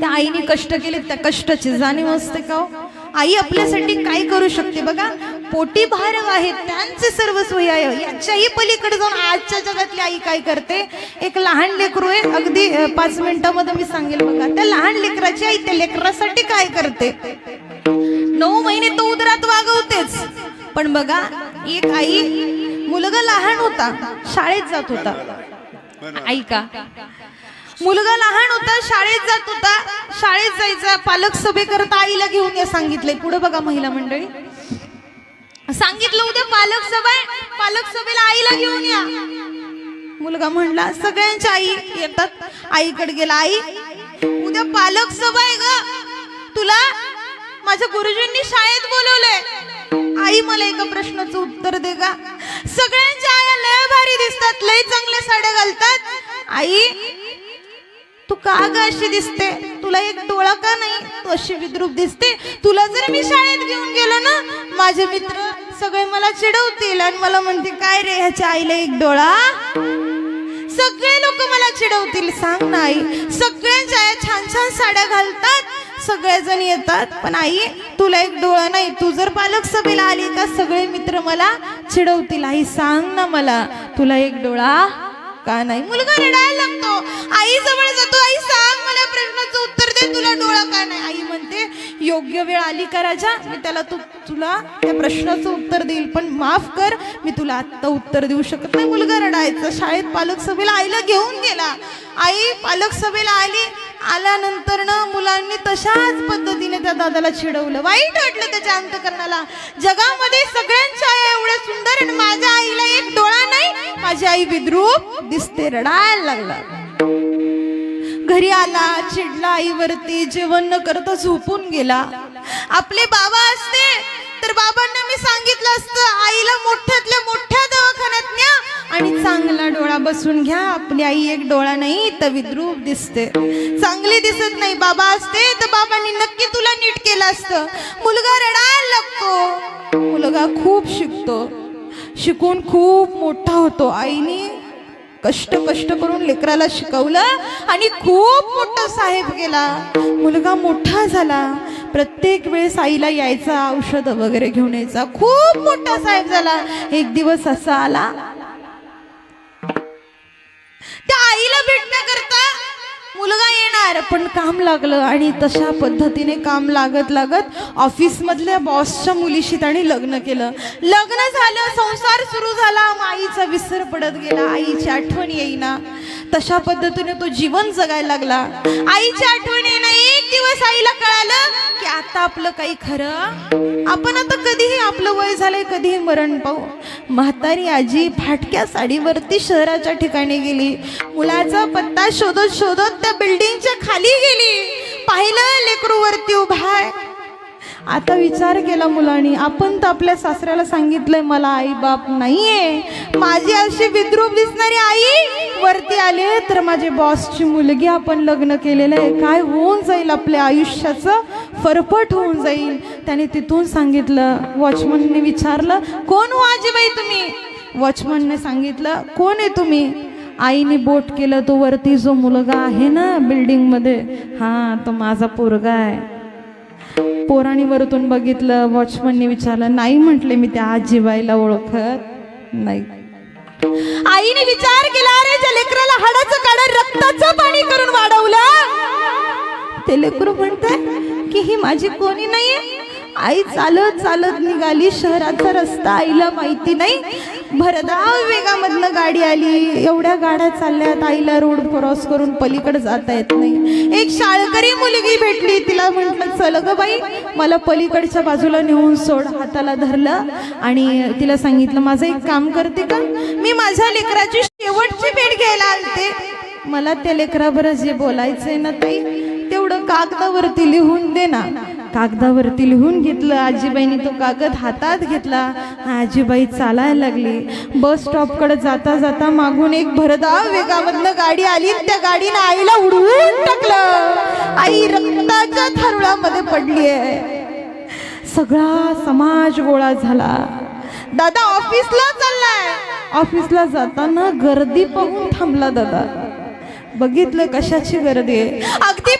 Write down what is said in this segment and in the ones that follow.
त्या आईने कष्ट केले त्या कष्टाची जाणीव असते का हो? आई आपल्यासाठी काय करू शकते बघा? पोटी भारव आहे त्यांचे सर्वस्व हे आहे. याच्याही पलीकडे जाऊन आजच्या जगातली आई काय करते? एक लहान लेकरू आहे अगदी पाच मिनिटामध्ये मी सांगेल बघा. त्या लहान लेकराची आई त्या लेकरासाठी काय करते? नऊ महिने तो उदरात वागवतेच. पण बघा एक आई मुलगा लहान होता शाळेत जात होता. ऐका मुलगा लहान होता शाळेत जात होता. शाळेत जायचा पालक सभे करत आईला घेऊन या सांगितलंय पुढे बघा महिला मंडळी. सांगितलं उद्या पालक सभा आहे. पालक सभेला आईला घेऊन या. मुलगा म्हणला सगळ्यांच्या आई येतात. आईकडे गेला आई उद्या पालक सभा आहे ग. तुला माझ्या गुरुजींनी शाळेत बोलवलंय. आई मला एका प्रश्नाचं उत्तर दे का सगळ्यांच्या आया लय भारी दिसतात. लय चांगल्या साड्या घालतात. आई तू का ग अशी दिसते. तुला एक डोळा का नाही तू अशी विद्रूप दिसते. तुला जर मी शाळेत घेऊन गेलो ना माझे मित्र सगळे मला चिडवतील आणि मला म्हणते काय रे ह्याच्या आईला एक डोळा? सगळे लोक मला चिडवतील सांग ना आई. सगळ्यांच्या आया छान छान साड्या घालतात. सगळेजण येतात पण आई तुला एक डोळा नाही. तू जर पालक सभेला आली का सगळे मित्र मला चिडवतील. आई सांग ना मला तुला एक डोळा का नाही? मुलगा रडायला लागतो. का राजा मी त्याला तू तुला त्या प्रश्नाचं उत्तर देईल पण माफ कर मी तुला आत्ता उत्तर देऊ शकत नाही. मुलगा रडायचा. शाळेत पालक सभेला आईला घेऊन गेला. आई पालक सभेला आली आल्यानंतर ना मुलांनी तशाच पद्धतीने त्या दादाला चिडवलं. वाईट वाटलं त्याच्या अंतकरणाला. जगामध्ये सगळ्यांच्या आई एवढ्या सुंदर आणि माझ्या आईला एक डोळा नाही माझी आई विद्रूप दिसते रडायला लागला. घरी आला चिडला आईवरती जेवण न करता झोपून गेला. आपले बाबा असते तर बाबांना मी सांगितलं असतं आईला मोठ्यातल्या मोठ्या दवाखान्यात न्या आणि चांगला डोळा बसून घ्या. आपली आई एक डोळा नाही तर विद्रूप दिसते. चांगली दिसत नाही बाबा असते तर बाबांनी नक्की तुला नीट केलं असतं. मुलगा रडायला लागतो. मुलगा खूप शिकतो. शिकून खूप मोठा होतो. आईने कष्ट कष्ट करून लेकराला शिकवलं आणि खूप मोठा साहेब गेला. मुलगा मोठा झाला. प्रत्येक वेळेस आईला यायचा औषध वगैरे घेऊन यायचा. खूप मोठा साहेब झाला. एक दिवस असा आला. त्या आईला भेटण्याकरता मुलगा येणार पण काम लागलं आणि तशा पद्धतीने काम लागत लागत ऑफिस मधल्या बॉसच्या मुलीशी त्याने लग्न केलं. लग्न झालं संसार सुरू झाला. मग आईचा विसर पडत गेला. आईची आठवण येईना. तशा पद्धतीने तो जीवन जगायला लागला. आईची आठवण येणार एक दिवस आईला कळालं की आता आपलं काही खरं? आपण आता कधीही आपलं वय झालंय कधीही मरण पाहू. म्हातारी आजी फाटक्या साडीवरती शहराच्या ठिकाणी गेली. मुलाचा पत्ता शोधत शोधत त्या बिल्डिंगच्या खाली गेली. पाहिलं लेकरू वरती उभा आता विचार केला मुलांनी आपण तर आपल्या सासऱ्याला सांगितलंय मला आई बाप नाहीये. माझी अशी विद्रूप दिसणारी आई वरती आले तर माझे बॉसची मुलगी आपण लग्न केलेलं आहे. काय होऊन जाईल आपल्या आयुष्याचं? फरफट होऊन जाईल. त्याने तिथून सांगितलं वॉचमनने विचारलं कोण हो आजीबाई तुम्ही? वॉचमनने सांगितलं कोण आहे तुम्ही? आईने बोट केलं तो वरती जो मुलगा आहे ना बिल्डिंगमध्ये हा तो माझा पोरगा आहे. पोराणी वरतून बघितलं वॉचमनने विचारलं नाही म्हटले मी त्या आजीबाईला ओळखत नाही. आईने विचार केला अरे ज्या लेकराला हाडाचं काढ रक्ताचं पाणी करून वाढवलं. ते लेकरू म्हणत की ही माझी कोणी नाहीये. आई चालत चालत निघाली शहराचा रस्ता आईला माहिती नाही. भरधाव वेगामधनं गाडी आली. एवढ्या गाड्या चालल्यात आईला रोड क्रॉस करून पलीकडे जाता येत नाही. एक शाळकरी मुलगी भेटली. तिला म्हटलं चल ग बाई मला पलीकडच्या बाजूला नेऊन सोड. हाताला धरलं आणि तिला सांगितलं माझं एक काम करते का? मी माझ्या लेकराची शेवटची भेट घ्यायला आलते. मला त्या लेकराबरोबर जे बोलायचंय ना ताई तेवढं कागदावरती लिहून दे ना. कागदावरती लिहून घेतलं आजीबाईने तो कागद हातात घेतला. आजीबाई चालायला लागली. बस स्टॉपकडे जाता जाता मागून एक भरधाव वेगामधनं गाडी आली. त्या गाडीनं आईला उडवून टाकलं. आई रक्ताच्या थारुळामध्ये पडली आहे सगळा समाज गोळा झाला. दादा ऑफिसला चाललाय. ऑफिसला जाताना गर्दी पाहून थांबला दादा. बघितलं कशाची गर्दी आहे. अगदी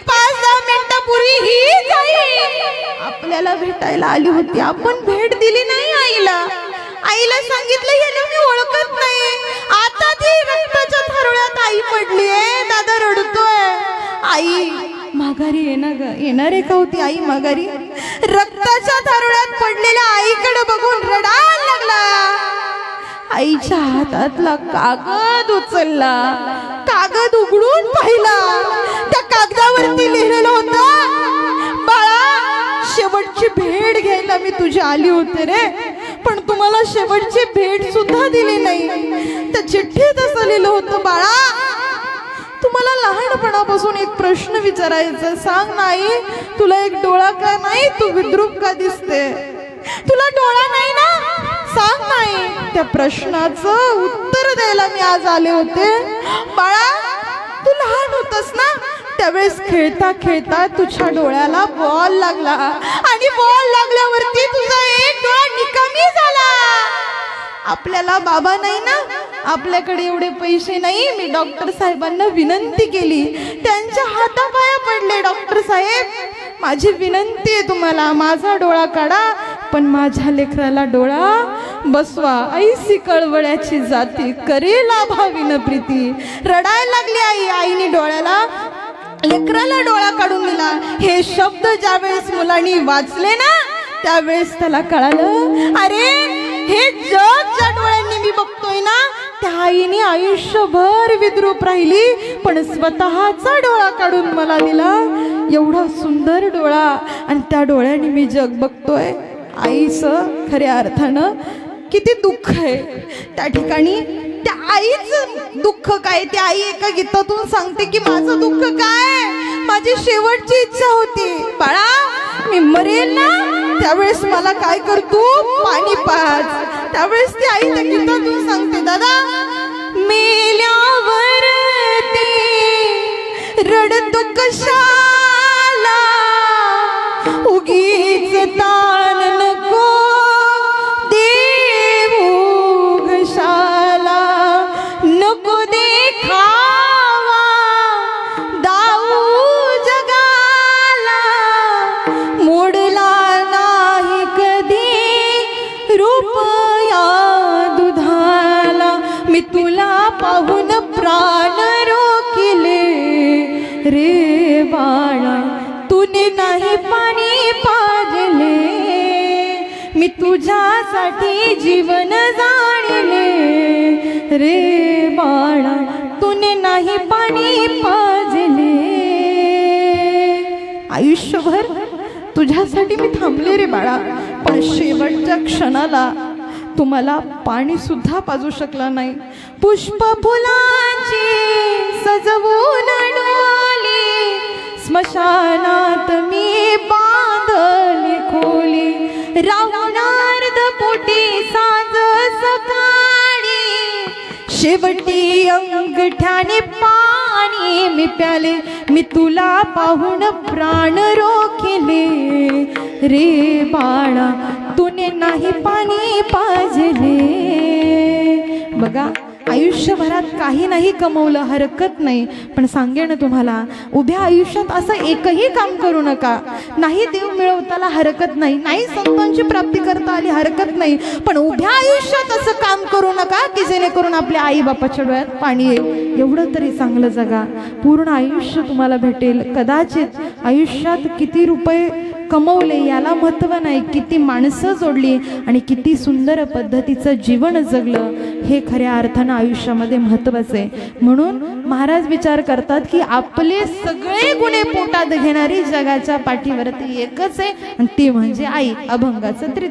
पुरी ही जाई. आपल्याला भेटायला आली होती. आपण भेट दिली नाही आईला. आईला सांगितलं याला मी ओळखत नाही. आता ती रक्ताच्या थारोळ्यात आई पडलीये दादा रडतोय. आई माघारी येणार येणार आहे का होती आई माघारी? रक्ताच्या थारोळ्यात पडलेल्या आईकडे बघून रडायला लागला. आईच्या हातातला कागद उचलला. कागद उघडून पाहिला. त्या कागदावरती लिहिलेलं होतं बाळा शेवटची भेट घ्यायला मी तुझी आली होते रे पण तुम्हाला शेवटची भेट सुद्धा दिली नाही. त्या चिठ्ठीत असं लिहिलं होतं बाळा तुम्हाला लहानपणापासून एक प्रश्न विचारायचा सांग नाही तुला एक डोळा का नाही? तू विद्रूप का दिसते? तुला डोळा नाही ना? सांग त्या प्रश्नाचं उत्तर द्यायला मी आज आले होते. बाळा तू लहान होतस ना? त्यावेळेस खेळता खेळता तुझ्या डोळ्याला बॉल लागला. आणि बॉल लागल्यावरती तुझा एक डोळा निकामी झाला. आपल्याला बाबा नाही ना? आपल्याकडे एवढे पैसे नाही. मी डॉक्टर साहेबांना विनंती केली. त्यांच्या हातापाया पडले डॉक्टर साहेब. माझी विनंती आहे तुम्हाला. माझा डोळा काढा. पण माझ्या लेकराला डोळा बसवा. ऐसी कळवळ्याची जाती. करेला भावीन प्रीती. रडायला लागली आई. आईने डोळ्याला लेकराला डोळा काढून दिला. हे शब्द ज्यावेळेस मुलांनी वाचले ना त्यावेळेस त्याला कळालं अरे हे जग ज्या डोळ्यांनी मी बघतोय ना त्या आईने आयुष्यभर विद्रूप राहिली पण स्वतःचा डोळा काढून मला दिला. एवढा सुंदर डोळा. आणि त्या डोळ्याने मी जग बघतोय. आईचं खऱ्या अर्थानं किती दुःख आहे. त्या ठिकाणी त्या आईचं दुःख काय? त्या आई एका गीतातून सांगते की माझं दुःख काय? माझी शेवटची इच्छा होती. बाळा मी मरेल ना? त्यावेळेस मला काय करतो पाणी पाच त्यावेळेस ती आई त्या गीतातून सांगते दादा मेल्यावर रडतो कशाला? उगीच ताळ मी तुला पाहून प्राण रोखिले. रे बाळा तुने नाही पाणी पाजले. मी तुझ्यासाठी जीवन जाणले. रे बाळा तुने नाही पाणी पाजले. आयुष्यभर तुझ्यासाठी मी थांबले रे बाळा पण शेवटच्या क्षणाला तुम्हाला पाणी सुद्धा पाजू शकला नाही. पुष्प फुलांची सजवून डोली स्मशानात मी बांधली खोली. रावणार्ध पोटी साज सकाळी. शेवटी अंगठ्याने पाणी मी प्याले. मी तुला पाहून प्राण रोखिले. रे बाळा तुने नाही पाणी पाजले. बघा आयुष्यभरात काही नाही कमवलं हरकत नाही. पण सांगेन तुम्हाला उभ्या आयुष्यात असं एकही काम करू नका. नाही देव मिळवताला हरकत नाही नाही संतांची प्राप्ती करता आली हरकत नाही. पण उभ्या आयुष्यात असं काम करू नका की जेणेकरून आपल्या आई बापाच्या डोळ्यात पाणी येईल. एवढं तरी चांगलं जगा. पूर्ण आयुष्य तुम्हाला भेटेल. कदाचित आयुष्यात किती रुपये कमवले याला महत्त्व नाही. किती माणसं जोडली आणि किती सुंदर पद्धतीचं जीवन जगलं हे खऱ्या अर्थानं आयुष्यामध्ये महत्त्वाचं आहे. म्हणून महाराज विचार करतात की आपले सगळे गुन्हे पोटात घेणारी जगाच्या पाठीवरती एकच आहे आणि ती म्हणजे आई अभंगाचं त्रि